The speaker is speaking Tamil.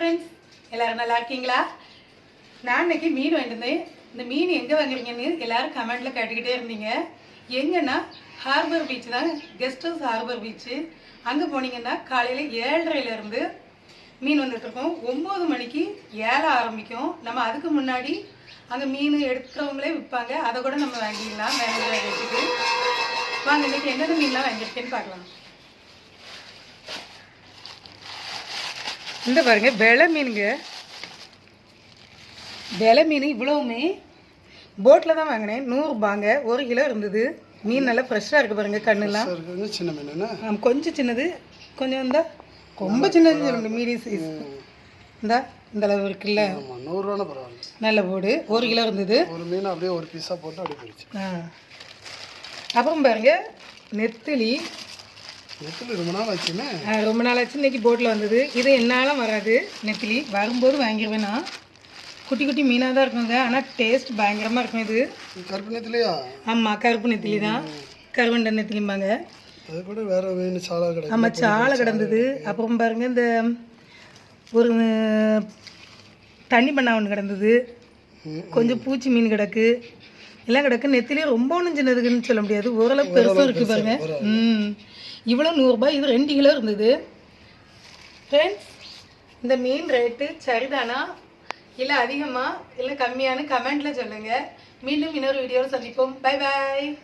ஃப்ரெண்ட்ஸ் எல்லாரும் நல்லா இருக்கீங்களா? நான் இன்னைக்கு மீன் வாங்கியிருந்தேன் இந்த மீன் எங்கே வாங்குறீங்கன்னு எல்லாரும் கமெண்ட்டில் கேட்டுக்கிட்டே இருந்தீங்க. எங்கன்னா ஹார்பர் பீச் தான் கெஸ்ட் ஹவுஸ் ஹார்பர் பீச்சு அங்கே போனீங்கன்னா காலையில் ஏழரையிலேருந்து மீன் வந்துட்டுருக்கோம் ஒம்பது மணிக்கு ஏழை ஆரம்பிக்கும். நம்ம அதுக்கு முன்னாடி அங்கே மீன் எடுக்கிறவங்களே விற்பாங்க அதை கூட நம்ம வாங்கிக்கலாம் மேனேஜர் வச்சுட்டு வாங்க இன்னைக்கு என்னென்ன மீன்லாம் வாங்கியிருக்கேன்னு பார்க்கலாம். இந்த பாருங்க வெலை மீனுங்க. வெலை மீன் இவ்வளவுமே போட்டில் தான் வாங்கினேன் நூறுபாங்க ஒரு கிலோ இருந்தது. மீன் நல்லா ஃப்ரெஷ்ஷாக இருக்கு பாருங்க கண்ணுலாம். இருக்குது சின்ன மீன் கொஞ்சம் சின்னது. கொஞ்சம் இந்த ரொம்ப சின்னது சொல்லுங்க மீடியம் சைஸ் இந்தா இந்த அளவு இருக்குல்ல. நூறுரூவானா பரவாயில்ல. நல்ல போடு ஒரு கிலோ இருந்தது. ஒரு மீன் அப்படியே ஒரு பீஸாக போட்டு அப்படியே போயிடுச்சு ஆ. அப்புறம் பாருங்க நெத்திலி. நெத்தில் ரொம்ப நாள் ஆச்சுன்னு? ரொம்ப நாள் ஆச்சு. இன்னைக்கு போட்டில் வந்தது. இது என்னாலும் வராது. நெத்திலி. வரும்போது வாங்கிடுவேன் நான். குட்டி குட்டி மீனாக தான் இருக்குங்க ஆனால் டேஸ்ட் பயங்கரமாக இருக்கும் இது. கருப்பு நெத்திலையா? ஆமாம் கருப்பு நெத்திலி தான். கருவண்டை நெத்திலிம்பாங்க. அது கூட வேற மீன் சாலா கிடைக்கும் ஆமாம் சாலை கிடந்தது. அப்புறம் பாருங்க இந்த ஒரு தண்ணி பண்ணா ஒன்று கிடந்தது. கொஞ்சம் பூச்சி மீன் கிடக்கு. எல்லாம் கிடக்கு. நெத்திலே ரொம்ப ஒன்றும் சின்னதுக்குன்னு சொல்ல முடியாது. ஓரளவு பெருசும் இருக்கு பாருங்க. ம். இவ்வளோ நூறுரூபா இது ரெண்டு கிலோ இருந்தது. ஃப்ரெண்ட்ஸ் இந்த மீன் ரேட்டு சரிதானா? இல்லை அதிகமா? இல்லை கம்மியான கமெண்ட்டில் சொல்லுங்கள் மீண்டும் இன்னொரு வீடியோவில் சந்திப்போம். Bye bye